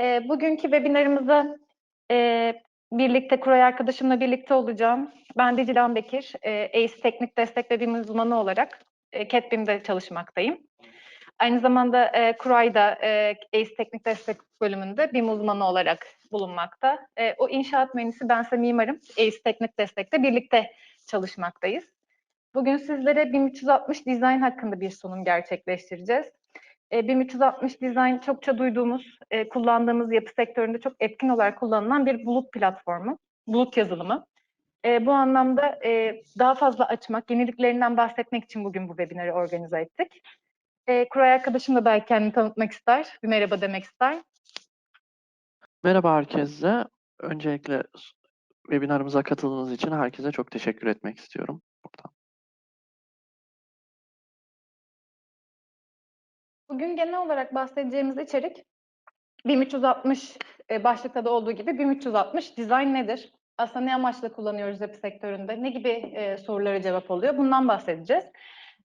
E, bugünkü webinarımızda e, birlikte, Kuray arkadaşımla birlikte olacağım. Ben de Dilan Bekir, e, ACE Teknik Destek ve BİM uzmanı olarak e, CATBİM'de çalışmaktayım. Aynı zamanda e, Kuray'da e, ACE Teknik Destek bölümünde BİM uzmanı olarak bulunmakta. E, o inşaat mühendisi, bense mimarım. ACE Teknik Destek'te birlikte çalışmaktayız. Bugün sizlere 1360 Design hakkında bir sunum gerçekleştireceğiz. E, 1360 Design çokça duyduğumuz, e, kullandığımız yapı sektöründe çok etkin olarak kullanılan bir bulut platformu, bulut yazılımı. E, bu anlamda e, daha fazla açmak, yeniliklerinden bahsetmek için bugün bu webinarı organize ettik. E, Kuray arkadaşım da belki kendini tanıtmak ister, bir merhaba demek ister. Merhaba herkese. Öncelikle webinarımıza katıldığınız için herkese çok teşekkür etmek istiyorum. Buradan. Bugün genel olarak bahsedeceğimiz içerik 1360 e, başlıkta da olduğu gibi 1360 design nedir? Aslında ne amaçla kullanıyoruz yapı sektöründe? Ne gibi e, sorulara cevap oluyor? Bundan bahsedeceğiz.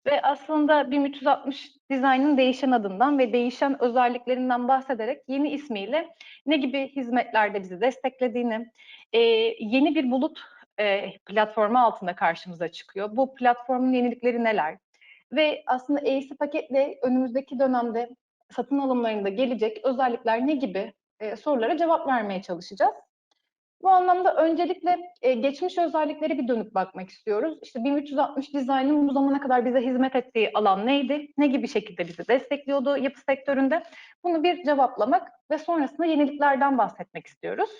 Ve aslında 1360 dizaynın değişen adından ve değişen özelliklerinden bahsederek yeni ismiyle ne gibi hizmetlerde bizi desteklediğini, e, yeni bir bulut e, platformu altında karşımıza çıkıyor. Bu platformun yenilikleri neler? Ve aslında ACE paketle önümüzdeki dönemde satın alımlarında gelecek özellikler ne gibi e, sorulara cevap vermeye çalışacağız. Bu anlamda öncelikle e, geçmiş özellikleri bir dönüp bakmak istiyoruz. İşte 1360 dizaynın bu zamana kadar bize hizmet ettiği alan neydi? Ne gibi şekilde bizi destekliyordu yapı sektöründe? Bunu bir cevaplamak ve sonrasında yeniliklerden bahsetmek istiyoruz.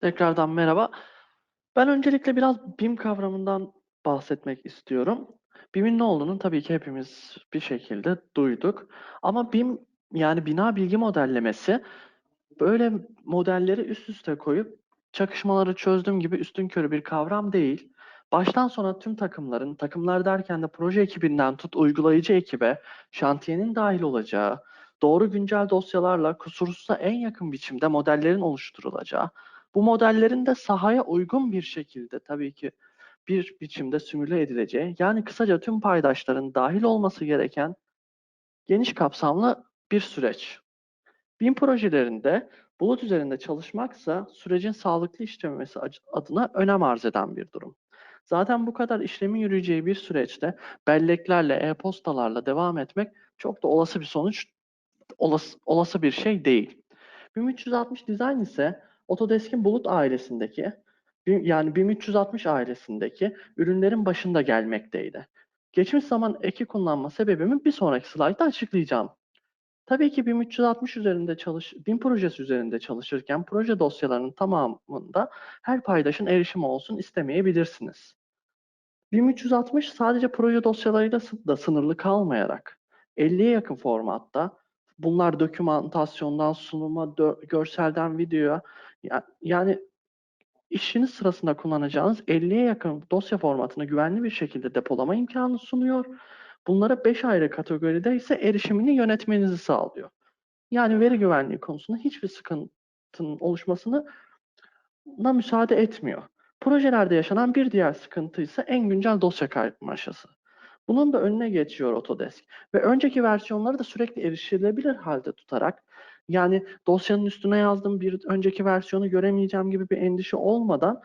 Tekrardan merhaba. Ben öncelikle biraz BIM kavramından bahsetmek istiyorum. BIM'in ne olduğunu tabii ki hepimiz bir şekilde duyduk. Ama BIM yani bina bilgi modellemesi böyle modelleri üst üste koyup çakışmaları çözdüğüm gibi üstünkörü bir kavram değil. Baştan sona tüm takımların, takımlar derken de proje ekibinden tut uygulayıcı ekibe, şantiyenin dahil olacağı, doğru güncel dosyalarla kusursuza en yakın biçimde modellerin oluşturulacağı, bu modellerin de sahaya uygun bir şekilde tabii ki bir biçimde simüle edileceği, yani kısaca tüm paydaşların dahil olması gereken geniş kapsamlı bir süreç. BIM projelerinde bulut üzerinde çalışmaksa sürecin sağlıklı işlemesi adına önem arz eden bir durum. Zaten bu kadar işlemin yürüyeceği bir süreçte belleklerle, e-postalarla devam etmek çok da olası bir sonuç, olası, olası bir şey değil. 1360 Design ise Autodesk'in bulut ailesindeki yani 1360 ailesindeki ürünlerin başında gelmekteydi. Geçmiş zaman eki kullanma sebebimi bir sonraki slaytta açıklayacağım. Tabii ki 1360 üzerinde çalış, BIM projesi üzerinde çalışırken proje dosyalarının tamamında her paydaşın erişimi olsun istemeyebilirsiniz. 1360 sadece proje dosyalarıyla da sınırlı kalmayarak 50'ye yakın formatta bunlar dokümantasyondan sunuma, görselden videoya yani işiniz sırasında kullanacağınız 50'ye yakın dosya formatını güvenli bir şekilde depolama imkanı sunuyor. Bunlara 5 ayrı kategoride ise erişimini yönetmenizi sağlıyor. Yani veri güvenliği konusunda hiçbir sıkıntının oluşmasını na müsaade etmiyor. Projelerde yaşanan bir diğer sıkıntı ise en güncel dosya karmaşası. Bunun da önüne geçiyor Autodesk ve önceki versiyonları da sürekli erişilebilir halde tutarak yani dosyanın üstüne yazdığım bir önceki versiyonu göremeyeceğim gibi bir endişe olmadan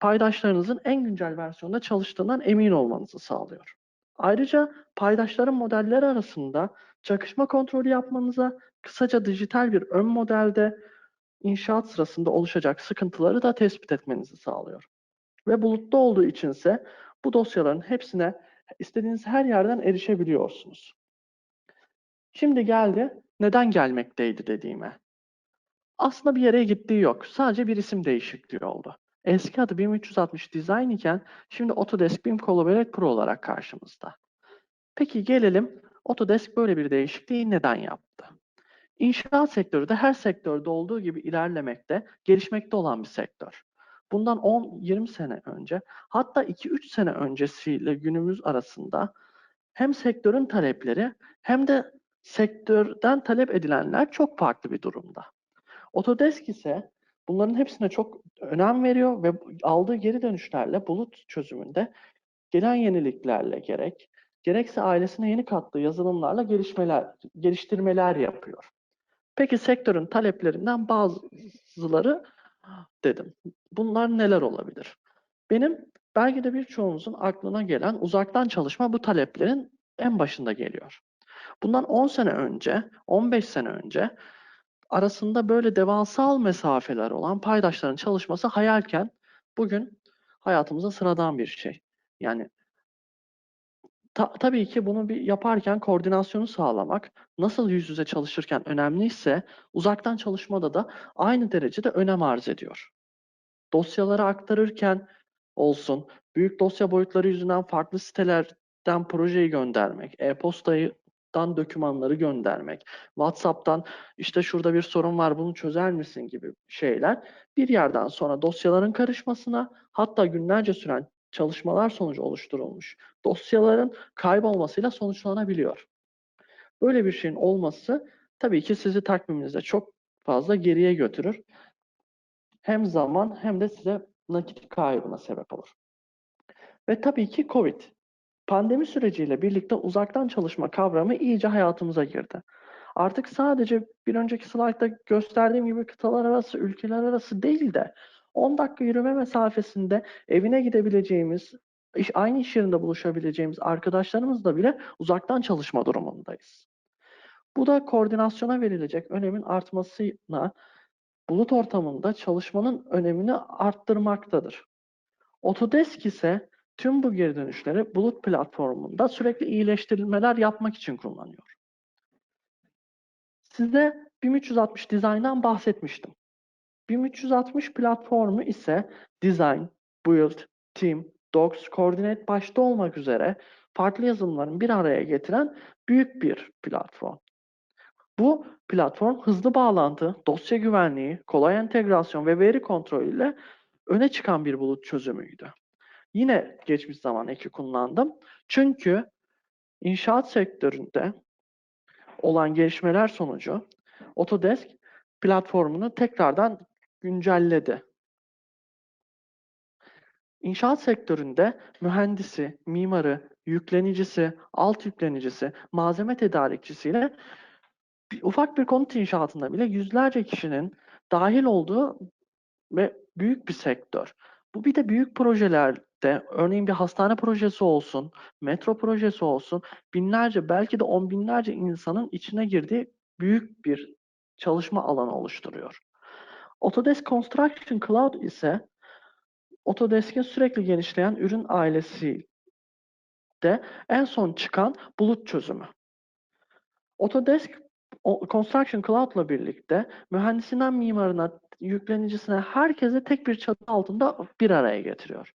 paydaşlarınızın en güncel versiyonda çalıştığından emin olmanızı sağlıyor. Ayrıca paydaşların modelleri arasında çakışma kontrolü yapmanıza, kısaca dijital bir ön modelde inşaat sırasında oluşacak sıkıntıları da tespit etmenizi sağlıyor. Ve bulutta olduğu içinse bu dosyaların hepsine istediğiniz her yerden erişebiliyorsunuz. Şimdi geldi neden gelmekteydi dediğime. Aslında bir yere gittiği yok. Sadece bir isim değişikliği oldu. Eski adı 1360 Design iken şimdi Autodesk BIM Collaborate Pro olarak karşımızda. Peki gelelim Autodesk böyle bir değişikliği neden yaptı? İnşaat sektörü de her sektörde olduğu gibi ilerlemekte, gelişmekte olan bir sektör. Bundan 10-20 sene önce, hatta 2-3 sene öncesiyle günümüz arasında hem sektörün talepleri hem de sektörden talep edilenler çok farklı bir durumda. Autodesk ise bunların hepsine çok önem veriyor ve aldığı geri dönüşlerle bulut çözümünde gelen yeniliklerle gerek, gerekse ailesine yeni kattığı yazılımlarla gelişmeler, geliştirmeler yapıyor. Peki sektörün taleplerinden bazıları dedim. Bunlar neler olabilir? Benim belki de birçoğunuzun aklına gelen uzaktan çalışma bu taleplerin en başında geliyor. Bundan 10 sene önce, 15 sene önce arasında böyle devasal mesafeler olan paydaşların çalışması hayalken bugün hayatımıza sıradan bir şey. Yani ta- tabii ki bunu bir yaparken koordinasyonu sağlamak nasıl yüz yüze çalışırken önemliyse uzaktan çalışmada da aynı derecede önem arz ediyor. Dosyaları aktarırken olsun, büyük dosya boyutları yüzünden farklı sitelerden projeyi göndermek, e-postadan dokümanları göndermek, WhatsApp'tan işte şurada bir sorun var bunu çözer misin gibi şeyler bir yerden sonra dosyaların karışmasına hatta günlerce süren çalışmalar sonucu oluşturulmuş dosyaların kaybolmasıyla sonuçlanabiliyor. Böyle bir şeyin olması tabii ki sizi takviminizde çok fazla geriye götürür. Hem zaman hem de size nakit kaybına sebep olur. Ve tabii ki Covid. Pandemi süreciyle birlikte uzaktan çalışma kavramı iyice hayatımıza girdi. Artık sadece bir önceki slaytta gösterdiğim gibi kıtalar arası, ülkeler arası değil de 10 dakika yürüme mesafesinde evine gidebileceğimiz, iş, aynı iş yerinde buluşabileceğimiz arkadaşlarımızla bile uzaktan çalışma durumundayız. Bu da koordinasyona verilecek önemin artmasına, bulut ortamında çalışmanın önemini arttırmaktadır. Autodesk ise tüm bu geri dönüşleri bulut platformunda sürekli iyileştirilmeler yapmak için kullanıyor. Size BIM 360 Design'dan bahsetmiştim. BIM 360 platformu ise Design, Build, Team, Docs, Coordinate başta olmak üzere farklı yazılımların bir araya getiren büyük bir platform. Bu platform hızlı bağlantı, dosya güvenliği, kolay entegrasyon ve veri kontrolü ile öne çıkan bir bulut çözümüydü. Yine geçmiş zaman eki kullandım. Çünkü inşaat sektöründe olan gelişmeler sonucu Autodesk platformunu tekrardan güncelledi. İnşaat sektöründe mühendisi, mimarı, yüklenicisi, alt yüklenicisi, malzeme tedarikçisiyle ufak bir konut inşaatında bile yüzlerce kişinin dahil olduğu ve büyük bir sektör. Bu bir de büyük projelerde, örneğin bir hastane projesi olsun, metro projesi olsun, binlerce belki de on binlerce insanın içine girdiği büyük bir çalışma alanı oluşturuyor. Autodesk Construction Cloud ise Autodesk'in sürekli genişleyen ürün ailesi de en son çıkan bulut çözümü. Autodesk Construction Cloud'la birlikte mühendisinden mimarına, yüklenicisine herkese tek bir çatı altında bir araya getiriyor.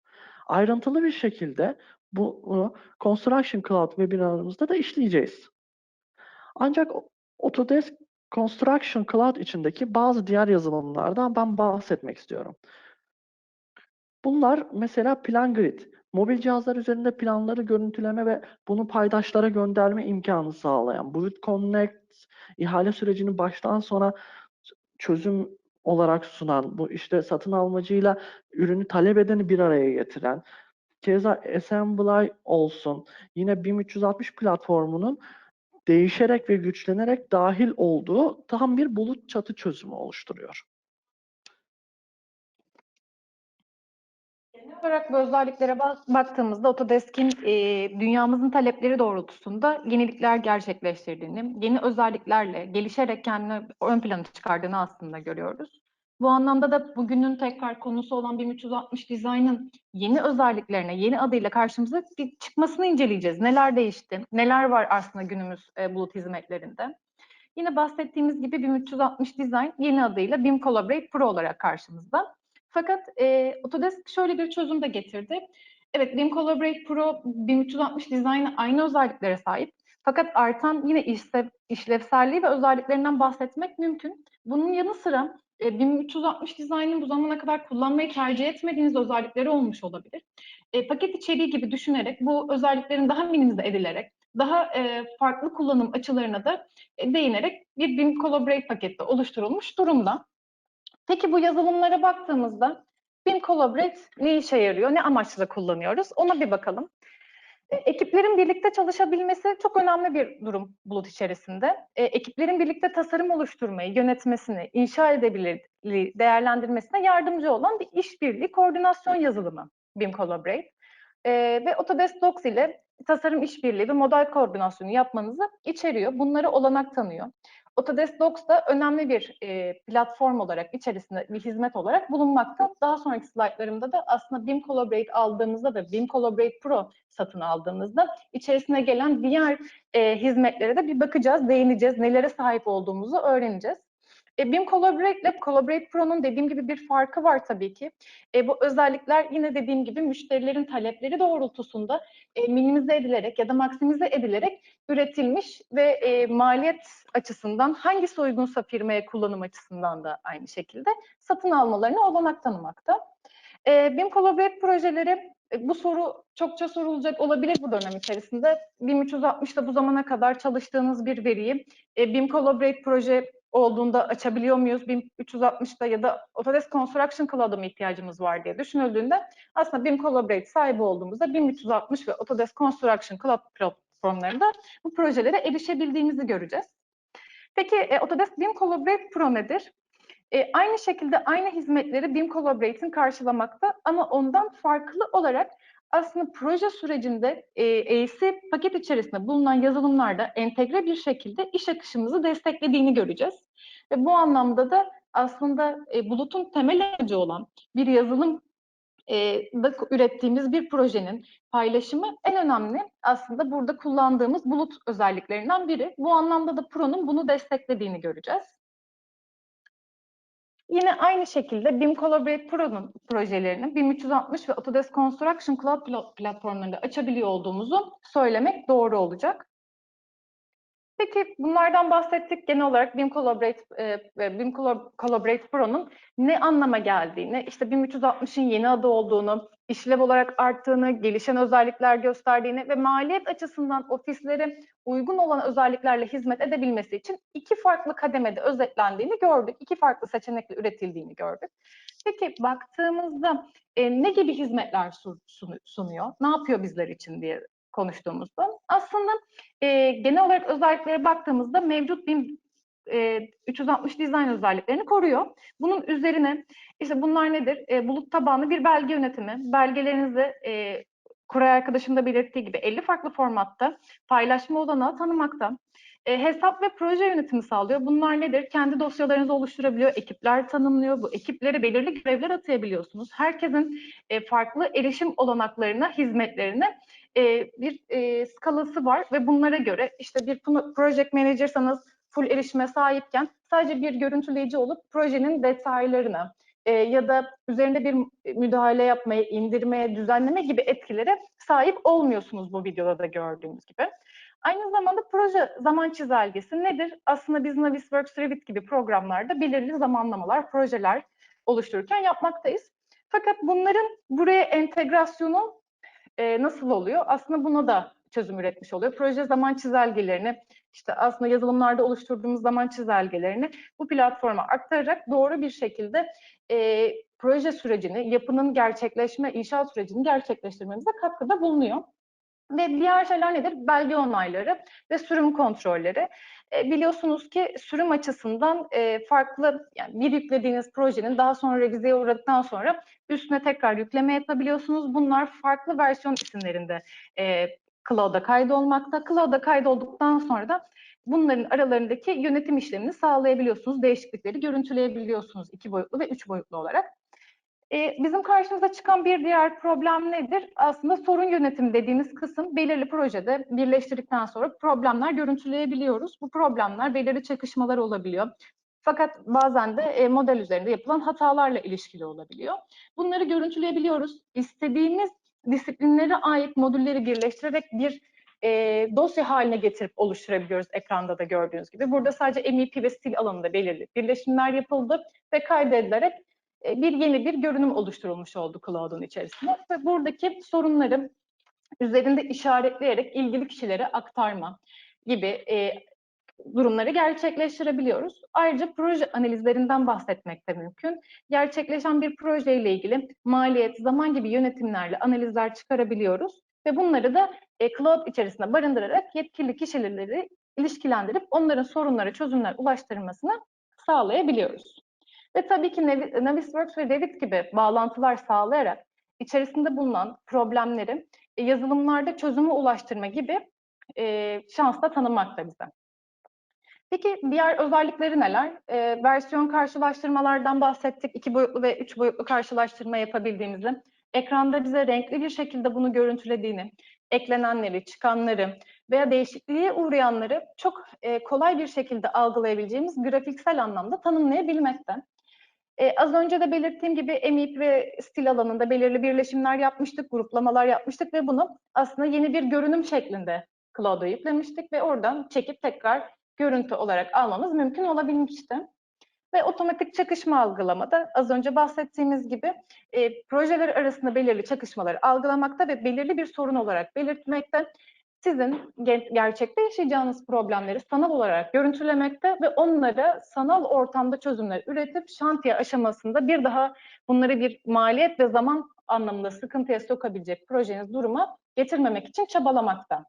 Ayrıntılı bir şekilde bunu Construction Cloud webinarımızda da işleyeceğiz. Ancak Autodesk Construction Cloud içindeki bazı diğer yazılımlardan ben bahsetmek istiyorum. Bunlar mesela PlanGrid. Mobil cihazlar üzerinde planları görüntüleme ve bunu paydaşlara gönderme imkanı sağlayan. Bulut Connect, ihale sürecini baştan sona çözüm olarak sunan, bu işte satın almacıyla ürünü talep edeni bir araya getiren, keza Assembly olsun, yine BIM 360 platformunun değişerek ve güçlenerek dahil olduğu tam bir bulut çatı çözümü oluşturuyor. Olarak bu özelliklere bak- baktığımızda Autodesk'in e, dünyamızın talepleri doğrultusunda yenilikler gerçekleştirdiğini, yeni özelliklerle gelişerek kendini ön plana çıkardığını aslında görüyoruz. Bu anlamda da bugünün tekrar konusu olan 1360 Design'ın yeni özelliklerine, yeni adıyla karşımıza çıkmasını inceleyeceğiz. Neler değişti, neler var aslında günümüz e, bulut hizmetlerinde. Yine bahsettiğimiz gibi 1360 Design yeni adıyla BIM Collaborate Pro olarak karşımızda. Fakat e, Autodesk şöyle bir çözüm de getirdi. Evet, BIM Collaborate Pro 1360 Design'a aynı özelliklere sahip. Fakat artan yine işlev, işlevselliği ve özelliklerinden bahsetmek mümkün. Bunun yanı sıra e, 1360 Design'ın bu zamana kadar kullanmayı tercih etmediğiniz özellikleri olmuş olabilir. E, paket içeriği gibi düşünerek bu özelliklerin daha minimize edilerek, daha e, farklı kullanım açılarına da e, değinerek bir BIM Collaborate paketi oluşturulmuş durumda. Peki bu yazılımlara baktığımızda BIM Collaborate ne işe yarıyor, ne amaçla kullanıyoruz? Ona bir bakalım. E, Ekiplerin birlikte çalışabilmesi çok önemli bir durum bulut içerisinde. E, ekiplerin birlikte tasarım oluşturmayı, yönetmesini, inşa edebilirliği, değerlendirmesine yardımcı olan bir işbirliği koordinasyon yazılımı BIM Collaborate. E, ve Autodesk Docs ile tasarım işbirliği ve model koordinasyonu yapmanızı içeriyor. Bunları olanak tanıyor. Autodesk Docs da önemli bir e, platform olarak, içerisinde bir hizmet olarak bulunmakta. Daha sonraki slaytlarımda da aslında BIM Collaborate aldığımızda ve BIM Collaborate Pro satın aldığımızda içerisine gelen diğer e, hizmetlere de bir bakacağız, değineceğiz, nelere sahip olduğumuzu öğreneceğiz. E, BIM Collaborate ile Collaborate Pro'nun dediğim gibi bir farkı var tabii ki. E, bu özellikler yine dediğim gibi müşterilerin talepleri doğrultusunda e, minimize edilerek ya da maksimize edilerek üretilmiş ve e, maliyet açısından hangisi uygunsa firmaya kullanım açısından da aynı şekilde satın almalarına olanak tanımakta. E, BIM Collaborate projeleri e, bu soru çokça sorulacak olabilir bu dönem içerisinde. BIM 360'da bu zamana kadar çalıştığınız bir veriyi e, BIM Collaborate proje olduğunda açabiliyor muyuz? BIM 360'da ya da Autodesk Construction Cloud'a mı ihtiyacımız var diye düşünüldüğünde aslında BIM Collaborate sahibi olduğumuzda BIM 360 ve Autodesk Construction Cloud platformlarında bu projelere erişebildiğimizi göreceğiz. Peki e, Autodesk BIM Collaborate Pro nedir? E, aynı şekilde aynı hizmetleri BIM Collaborate'in karşılamakta ama ondan farklı olarak aslında proje sürecinde e, AC paket içerisinde bulunan yazılımlarda entegre bir şekilde iş akışımızı desteklediğini göreceğiz. Ve bu anlamda da aslında e, bulutun temel amacı olan bir yazılım e, da ürettiğimiz bir projenin paylaşımı en önemli aslında burada kullandığımız bulut özelliklerinden biri. Bu anlamda da Pro'nun bunu desteklediğini göreceğiz. Yine aynı şekilde BIM Collaborate Pro'nun projelerini BIM 360 ve Autodesk Construction Cloud platformlarında açabiliyor olduğumuzu söylemek doğru olacak. Peki bunlardan bahsettik. Genel olarak BIM Collaborate e, BIM Collaborate Pro'nun ne anlama geldiğini, işte BIM 360'ın yeni adı olduğunu, işlev olarak arttığını, gelişen özellikler gösterdiğini ve maliyet açısından ofislere uygun olan özelliklerle hizmet edebilmesi için iki farklı kademede özetlendiğini gördük. İki farklı seçenekle üretildiğini gördük. Peki baktığımızda e, ne gibi hizmetler sunuyor? Ne yapıyor bizler için diye konuştuğumuzda aslında e, genel olarak özelliklere baktığımızda mevcut BIM e, 360 dizayn özelliklerini koruyor. Bunun üzerine işte bunlar nedir? E, bulut tabanlı bir belge yönetimi. Belgelerinizi e, Koray arkadaşım da belirttiği gibi 50 farklı formatta paylaşma olanağı tanımakta. E, hesap ve proje yönetimi sağlıyor. Bunlar nedir? Kendi dosyalarınızı oluşturabiliyor, ekipler tanımlıyor. Bu ekiplere belirli görevler atayabiliyorsunuz. Herkesin e, farklı erişim olanaklarına, hizmetlerine e, bir e, skalası var ve bunlara göre işte bir project managersanız full erişime sahipken sadece bir görüntüleyici olup projenin detaylarını e, ya da üzerinde bir müdahale yapmaya, indirmeye, düzenleme gibi etkilere sahip olmuyorsunuz bu videoda da gördüğünüz gibi. Aynı zamanda proje zaman çizelgesi nedir? Aslında biz Navisworks Revit gibi programlarda belirli zamanlamalar, projeler oluştururken yapmaktayız. Fakat bunların buraya entegrasyonu e, nasıl oluyor? Aslında buna da çözüm üretmiş oluyor. Proje zaman çizelgelerini, işte aslında yazılımlarda oluşturduğumuz zaman çizelgelerini bu platforma aktararak doğru bir şekilde e, proje sürecini, yapının gerçekleşme, inşaat sürecini gerçekleştirmemize katkıda bulunuyor. Ve diğer şeyler nedir? Belge onayları ve sürüm kontrolleri. E, biliyorsunuz ki sürüm açısından e, farklı, yani bir yüklediğiniz projenin daha sonra revizeye uğradıktan sonra üstüne tekrar yükleme yapabiliyorsunuz. Bunlar farklı versiyon isimlerinde e, Cloud'a kaydolmakta. Cloud'a kaydolduktan sonra da bunların aralarındaki yönetim işlemini sağlayabiliyorsunuz. Değişiklikleri görüntüleyebiliyorsunuz iki boyutlu ve üç boyutlu olarak. Ee, bizim karşımıza çıkan bir diğer problem nedir? Aslında sorun yönetimi dediğimiz kısım belirli projede birleştirdikten sonra problemler görüntüleyebiliyoruz. Bu problemler belirli çakışmalar olabiliyor. Fakat bazen de e, model üzerinde yapılan hatalarla ilişkili olabiliyor. Bunları görüntüleyebiliyoruz. İstediğimiz disiplinlere ait modülleri birleştirerek bir e, dosya haline getirip oluşturabiliyoruz ekranda da gördüğünüz gibi. Burada sadece MEP ve stil alanında belirli birleşimler yapıldı ve kaydedilerek e, bir yeni bir görünüm oluşturulmuş oldu Cloud'un içerisinde. Ve buradaki sorunları üzerinde işaretleyerek ilgili kişilere aktarma gibi e, durumları gerçekleştirebiliyoruz. Ayrıca proje analizlerinden bahsetmek de mümkün. Gerçekleşen bir proje ile ilgili maliyet, zaman gibi yönetimlerle analizler çıkarabiliyoruz ve bunları da e, cloud içerisinde barındırarak yetkili kişileri ilişkilendirip onların sorunlara çözümler ulaştırmasını sağlayabiliyoruz. Ve tabii ki Navi- Navisworks ve Revit gibi bağlantılar sağlayarak içerisinde bulunan problemleri e, yazılımlarda çözüme ulaştırma gibi e, şans da tanımakta bize. Peki diğer özellikleri neler? E, versiyon karşılaştırmalardan bahsettik. İki boyutlu ve üç boyutlu karşılaştırma yapabildiğimizi. Ekranda bize renkli bir şekilde bunu görüntülediğini, eklenenleri, çıkanları veya değişikliğe uğrayanları çok e, kolay bir şekilde algılayabileceğimiz grafiksel anlamda tanımlayabilmekte. E, az önce de belirttiğim gibi EMIP ve stil alanında belirli birleşimler yapmıştık, gruplamalar yapmıştık ve bunu aslında yeni bir görünüm şeklinde Cloud'a yüklemiştik ve oradan çekip tekrar görüntü olarak almamız mümkün olabilmişti. Ve otomatik çakışma algılamada az önce bahsettiğimiz gibi e, projeler arasında belirli çakışmaları algılamakta ve belirli bir sorun olarak belirtmekte. Sizin ge- gerçekte yaşayacağınız problemleri sanal olarak görüntülemekte ve onları sanal ortamda çözümler üretip şantiye aşamasında bir daha bunları bir maliyet ve zaman anlamında sıkıntıya sokabilecek projeniz duruma getirmemek için çabalamakta.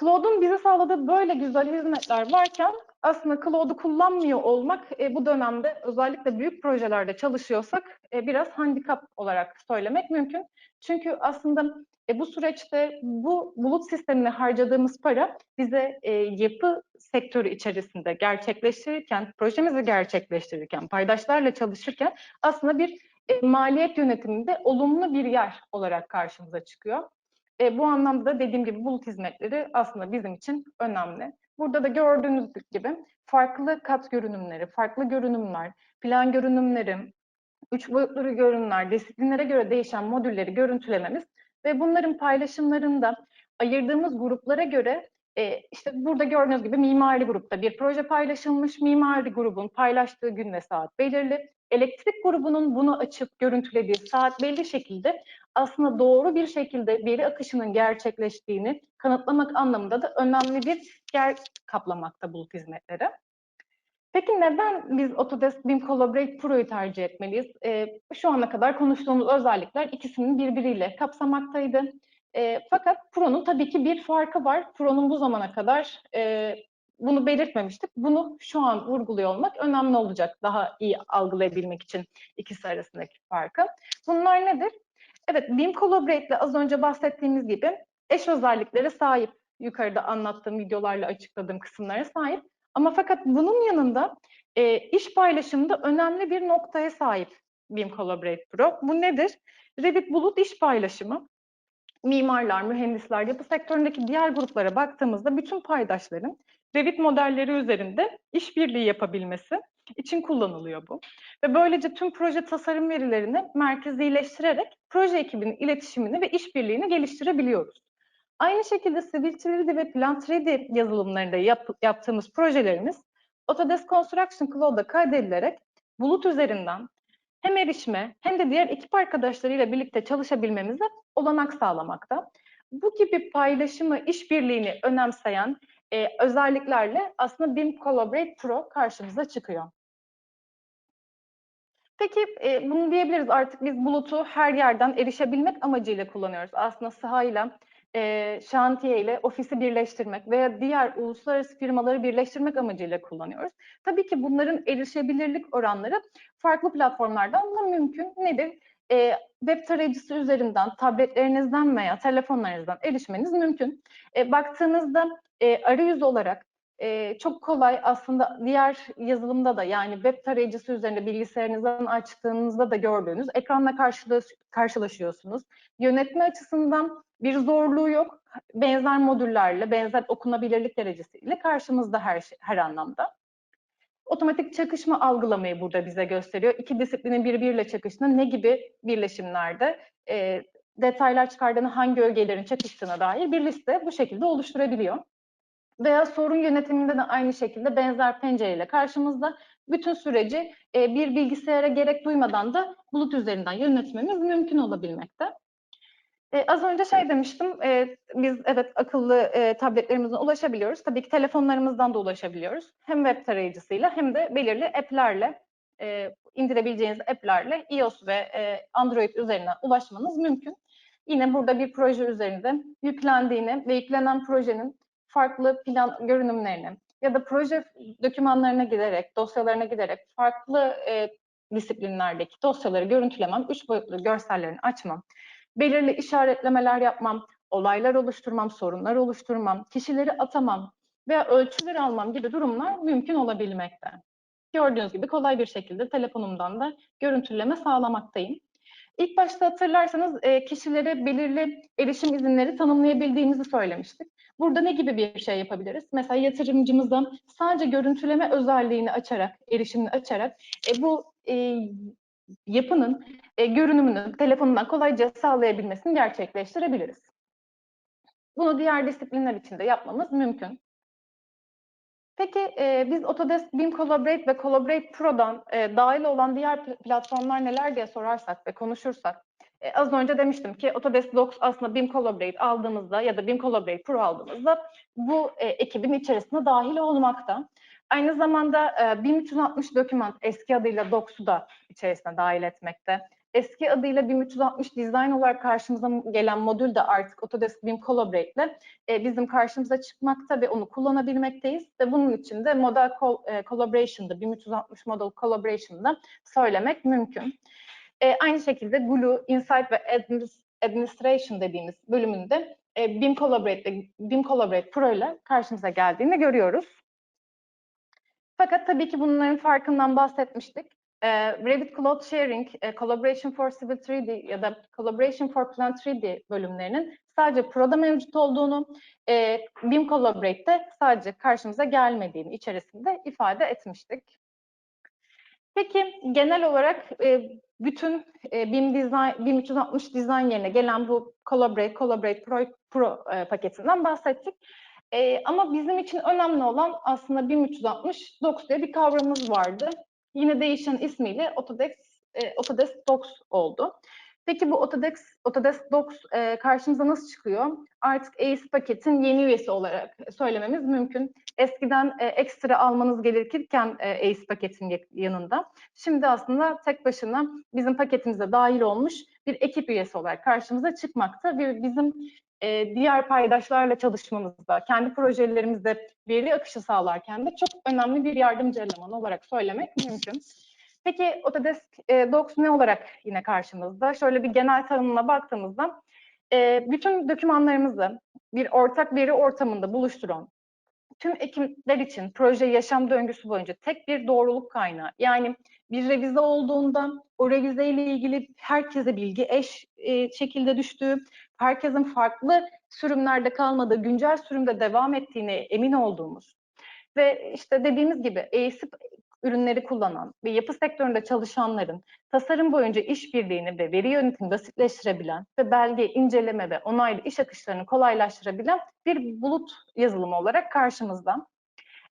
Cloud'un bize sağladığı böyle güzel hizmetler varken aslında Cloud'u kullanmıyor olmak e, bu dönemde özellikle büyük projelerde çalışıyorsak e, biraz handikap olarak söylemek mümkün. Çünkü aslında e, bu süreçte bu bulut sistemine harcadığımız para bize e, yapı sektörü içerisinde gerçekleştirirken, projemizi gerçekleştirirken, paydaşlarla çalışırken aslında bir e, maliyet yönetiminde olumlu bir yer olarak karşımıza çıkıyor. E, bu anlamda dediğim gibi bulut hizmetleri aslında bizim için önemli. Burada da gördüğünüz gibi farklı kat görünümleri, farklı görünümler, plan görünümleri, üç boyutlu görünümler, disiplinlere göre değişen modülleri görüntülememiz ve bunların paylaşımlarında ayırdığımız gruplara göre e, işte burada gördüğünüz gibi mimari grupta bir proje paylaşılmış, mimari grubun paylaştığı gün ve saat belirli, elektrik grubunun bunu açıp görüntülediği saat belli şekilde aslında doğru bir şekilde veri akışının gerçekleştiğini kanıtlamak anlamında da önemli bir yer kaplamakta bulut hizmetleri. Peki neden biz Autodesk BIM Collaborate Pro'yu tercih etmeliyiz? Ee, şu ana kadar konuştuğumuz özellikler ikisinin birbiriyle kapsamaktaydı. Ee, fakat Pro'nun tabii ki bir farkı var. Pro'nun bu zamana kadar e, bunu belirtmemiştik. Bunu şu an vurguluyor olmak önemli olacak daha iyi algılayabilmek için ikisi arasındaki farkı. Bunlar nedir? Evet, BIM Collaborate ile az önce bahsettiğimiz gibi eş özelliklere sahip. Yukarıda anlattığım videolarla açıkladığım kısımlara sahip. Ama fakat bunun yanında e, iş paylaşımında önemli bir noktaya sahip BIM Collaborate Pro. Bu nedir? Revit Bulut iş paylaşımı. Mimarlar, mühendisler, yapı sektöründeki diğer gruplara baktığımızda bütün paydaşların Revit modelleri üzerinde işbirliği yapabilmesi için kullanılıyor bu. Ve böylece tüm proje tasarım verilerini merkezileştirerek proje ekibinin iletişimini ve işbirliğini geliştirebiliyoruz. Aynı şekilde Civil 3D ve Plan 3D yazılımlarında yap, yaptığımız projelerimiz Autodesk Construction Cloud'a kaydedilerek bulut üzerinden hem erişime hem de diğer ekip arkadaşlarıyla birlikte çalışabilmemize olanak sağlamakta. Bu gibi paylaşımı, işbirliğini önemseyen e, özelliklerle aslında BIM Collaborate Pro karşımıza çıkıyor. Peki e, bunu diyebiliriz artık biz bulutu her yerden erişebilmek amacıyla kullanıyoruz. Aslında sahayla, e, şantiye ile ofisi birleştirmek veya diğer uluslararası firmaları birleştirmek amacıyla kullanıyoruz. Tabii ki bunların erişebilirlik oranları farklı platformlardan da mümkün. Nedir? E, web tarayıcısı üzerinden, tabletlerinizden veya telefonlarınızdan erişmeniz mümkün. E, baktığınızda e, arayüz olarak e, çok kolay aslında diğer yazılımda da yani web tarayıcısı üzerinde bilgisayarınızdan açtığınızda da gördüğünüz ekranla karşılaş, karşılaşıyorsunuz. Yönetme açısından bir zorluğu yok. Benzer modüllerle, benzer okunabilirlik derecesiyle karşımızda her şey, her anlamda. Otomatik çakışma algılamayı burada bize gösteriyor. İki disiplinin birbiriyle çakıştığında ne gibi birleşimlerde e, detaylar çıkardığını, hangi ögelerin çakıştığına dair bir liste bu şekilde oluşturabiliyor. Veya sorun yönetiminde de aynı şekilde benzer pencereyle karşımızda bütün süreci e, bir bilgisayara gerek duymadan da bulut üzerinden yönetmemiz mümkün olabilmekte. E, az önce şey demiştim, e, biz evet akıllı e, tabletlerimizden ulaşabiliyoruz. Tabii ki telefonlarımızdan da ulaşabiliyoruz. Hem web tarayıcısıyla hem de belirli app'lerle, e, indirebileceğiniz app'lerle iOS ve e, Android üzerinden ulaşmanız mümkün. yine burada bir proje üzerinde yüklendiğini ve yüklenen projenin farklı plan görünümlerini ya da proje dokümanlarına giderek, dosyalarına giderek farklı e, disiplinlerdeki dosyaları görüntülemem, üç boyutlu görsellerini açmam, belirli işaretlemeler yapmam, olaylar oluşturmam, sorunlar oluşturmam, kişileri atamam veya ölçüler almam gibi durumlar mümkün olabilmekte. Gördüğünüz gibi kolay bir şekilde telefonumdan da görüntüleme sağlamaktayım. İlk başta hatırlarsanız e, kişilere belirli erişim izinleri tanımlayabildiğimizi söylemiştik. Burada ne gibi bir şey yapabiliriz? Mesela yatırımcımızdan sadece görüntüleme özelliğini açarak, erişimini açarak e, bu e, yapının e, görünümünü telefonundan kolayca sağlayabilmesini gerçekleştirebiliriz. Bunu diğer disiplinler için de yapmamız mümkün. Peki e, biz Autodesk BIM Collaborate ve Collaborate Pro'dan e, dahil olan diğer pl- platformlar neler diye sorarsak ve konuşursak e, az önce demiştim ki Autodesk Docs aslında BIM Collaborate aldığımızda ya da BIM Collaborate Pro aldığımızda bu e, ekibin içerisine dahil olmakta. Aynı zamanda e, 1360 doküman eski adıyla Docs'u da içerisine dahil etmekte. Eski adıyla 1360 Design olarak karşımıza gelen modül de artık Autodesk BIM Collaborate ile e, bizim karşımıza çıkmakta ve onu kullanabilmekteyiz. Ve bunun için de Model e, Collaboration'da, 1360 Model Collaboration'da söylemek mümkün. E, aynı şekilde Glue, Insight ve Administration dediğimiz bölümünde e, BIM Collaborate BIM Collaborate Pro ile karşımıza geldiğini görüyoruz. Fakat tabii ki bunların farkından bahsetmiştik. E, Revit Cloud Sharing, e, Collaboration for Civil 3D ya da Collaboration for Plan 3D bölümlerinin sadece Pro'da mevcut olduğunu, e, BIM Collaborate'de sadece karşımıza gelmediğini içerisinde ifade etmiştik. Peki genel olarak e, bütün e, BIM Design, BIM 360 Design yerine gelen bu Collaborate, Collaborate Pro, Pro e, paketinden bahsettik. E, ama bizim için önemli olan aslında 1360 Docs diye bir kavramımız vardı. Yine değişen ismiyle Autodesk, e, Autodesk Docs oldu. Peki bu Autodesk, Autodesk Docs e, karşımıza nasıl çıkıyor? Artık ACE paketin yeni üyesi olarak söylememiz mümkün. Eskiden e, ekstra almanız gerekirken e, ACE paketin ya- yanında. Şimdi aslında tek başına bizim paketimize dahil olmuş bir ekip üyesi olarak karşımıza çıkmakta ve bizim e, diğer paydaşlarla çalışmamızda, kendi projelerimizde veri akışı sağlarken de çok önemli bir yardımcı eleman olarak söylemek mümkün. Peki Autodesk e, Docs ne olarak yine karşımızda? Şöyle bir genel tanımına baktığımızda e, bütün dokümanlarımızı bir ortak veri ortamında buluşturan, tüm ekipler için proje yaşam döngüsü boyunca tek bir doğruluk kaynağı. Yani bir revize olduğunda o revize ile ilgili herkese bilgi eş e, şekilde düştüğü, herkesin farklı sürümlerde kalmadığı, güncel sürümde devam ettiğine emin olduğumuz ve işte dediğimiz gibi ASIP ürünleri kullanan ve yapı sektöründe çalışanların tasarım boyunca işbirliğini ve veri yönetimini basitleştirebilen ve belge, inceleme ve onaylı iş akışlarını kolaylaştırabilen bir bulut yazılımı olarak karşımızda.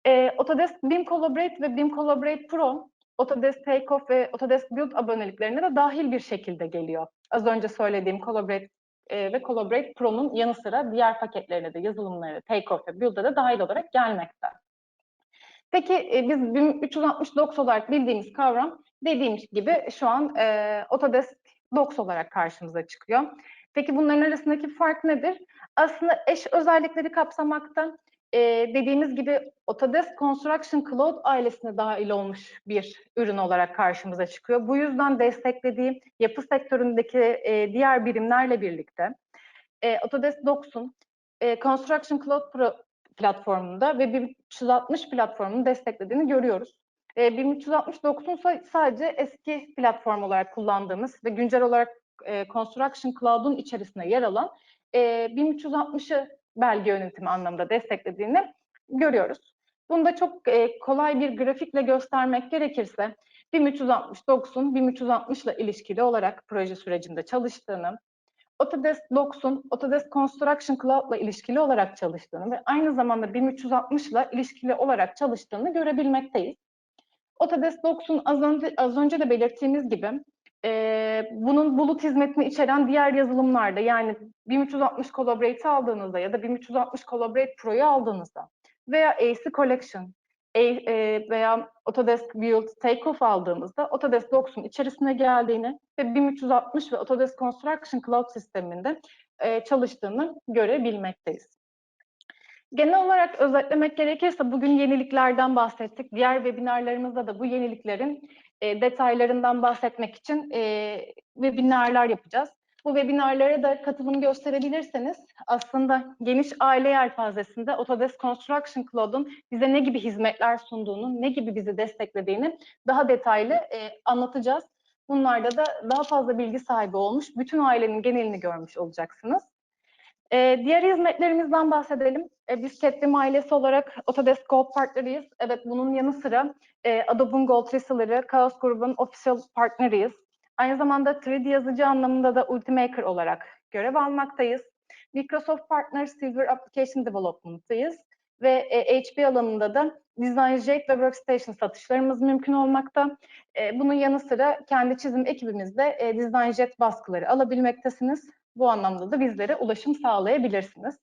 Ee, Autodesk BIM Collaborate ve BIM Collaborate Pro, Autodesk Takeoff ve Autodesk Build aboneliklerine de dahil bir şekilde geliyor. Az önce söylediğim Collaborate e, ve Collaborate Pro'nun yanı sıra diğer paketlerine de yazılımları Takeoff ve Build'a da dahil olarak gelmekte. Peki e, biz BIM 360 Docs olarak bildiğimiz kavram dediğim gibi şu an e, Autodesk Docs olarak karşımıza çıkıyor. Peki bunların arasındaki fark nedir? Aslında eş özellikleri kapsamakta. E, dediğimiz gibi Autodesk Construction Cloud ailesine dahil olmuş bir ürün olarak karşımıza çıkıyor. Bu yüzden desteklediği yapı sektöründeki e, diğer birimlerle birlikte e, Autodesk Docs'un e, Construction Cloud Pro platformunda ve 1360 platformunu desteklediğini görüyoruz. E, 1360 Docs'un sa- sadece eski platform olarak kullandığımız ve güncel olarak e, Construction Cloud'un içerisinde yer alan e, 1360'ı belge yönetimi anlamında desteklediğini görüyoruz. Bunu da çok e, kolay bir grafikle göstermek gerekirse 1360 Docs'un 1360 ile ilişkili olarak proje sürecinde çalıştığını, Autodesk Docs'un Autodesk Construction Cloud'la ilişkili olarak çalıştığını ve aynı zamanda 1360 ile ilişkili olarak çalıştığını görebilmekteyiz. Autodesk Docs'un az önce, az önce de belirttiğimiz gibi e, bunun bulut hizmetini içeren diğer yazılımlarda yani 1360 Collaborate'i aldığınızda ya da 1360 Collaborate Pro'yu aldığınızda veya AC Collection, e, e, veya Autodesk Build Takeoff aldığımızda Autodesk Docs'un içerisine geldiğini ve 1360 ve Autodesk Construction Cloud sisteminde e, çalıştığını görebilmekteyiz. Genel olarak özetlemek gerekirse bugün yeniliklerden bahsettik. Diğer webinarlarımızda da bu yeniliklerin e, detaylarından bahsetmek için e, webinarlar yapacağız. Bu webinarlara da katılım gösterebilirseniz aslında geniş aile yelpazesinde Autodesk Construction Cloud'un bize ne gibi hizmetler sunduğunu, ne gibi bizi desteklediğini daha detaylı e, anlatacağız. Bunlarda da daha fazla bilgi sahibi olmuş, bütün ailenin genelini görmüş olacaksınız. Ee, diğer hizmetlerimizden bahsedelim. Ee, biz Ketrim ailesi olarak Autodesk Gold partneriyiz. Evet bunun yanı sıra e, Adobe'un Gold Reseller'ı, Chaos Group'un official partneriyiz. Aynı zamanda 3D yazıcı anlamında da Ultimaker olarak görev almaktayız. Microsoft Partner Silver Application Development'tayız. Ve e, HP alanında da DesignJet ve Workstation satışlarımız mümkün olmakta. E, bunun yanı sıra kendi çizim ekibimizde e, DesignJet baskıları alabilmektesiniz. Bu anlamda da bizlere ulaşım sağlayabilirsiniz.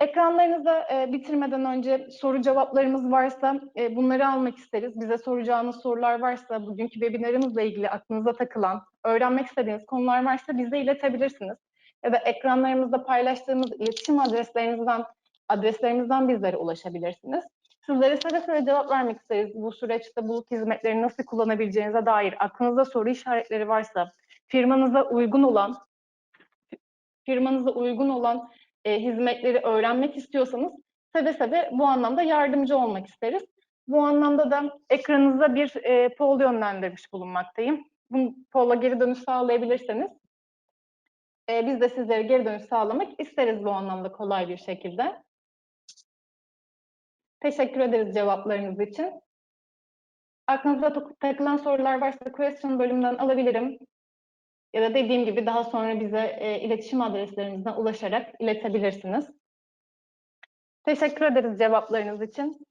Ekranlarınızı e, bitirmeden önce soru cevaplarımız varsa e, bunları almak isteriz. Bize soracağınız sorular varsa, bugünkü webinarımızla ilgili aklınıza takılan, öğrenmek istediğiniz konular varsa bize iletebilirsiniz. Ya da ekranlarımızda paylaştığımız iletişim adreslerinizden, adreslerimizden bizlere ulaşabilirsiniz. Sizlere seve seve cevap vermek isteriz. Bu süreçte bulut hizmetlerini nasıl kullanabileceğinize dair aklınızda soru işaretleri varsa, firmanıza uygun olan firmanıza uygun olan e, hizmetleri öğrenmek istiyorsanız seve seve bu anlamda yardımcı olmak isteriz. Bu anlamda da ekranınıza bir e, poll yönlendirmiş bulunmaktayım. Bu poll'a geri dönüş sağlayabilirseniz e, biz de sizlere geri dönüş sağlamak isteriz bu anlamda kolay bir şekilde. Teşekkür ederiz cevaplarınız için. Aklınıza tak- takılan sorular varsa question bölümünden alabilirim. Ya da dediğim gibi daha sonra bize e, iletişim adreslerimizden ulaşarak iletebilirsiniz. Teşekkür ederiz cevaplarınız için.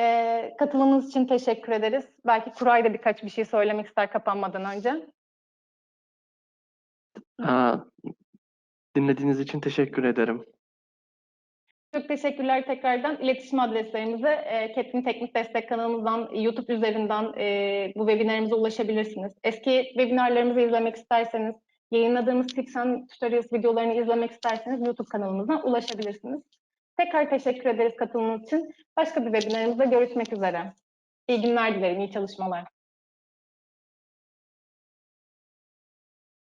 E, katılımınız için teşekkür ederiz. Belki Kuray da birkaç bir şey söylemek ister kapanmadan önce. Aa, dinlediğiniz için teşekkür ederim. Çok teşekkürler tekrardan. İletişim adreslerimize e, Ketrin Teknik Destek kanalımızdan, YouTube üzerinden e, bu webinarımıza ulaşabilirsiniz. Eski webinarlarımızı izlemek isterseniz, yayınladığımız Tips and Tutorials videolarını izlemek isterseniz YouTube kanalımızdan ulaşabilirsiniz. Tekrar teşekkür ederiz katılımınız için. Başka bir webinarımızda görüşmek üzere. İyi günler dilerim, iyi çalışmalar.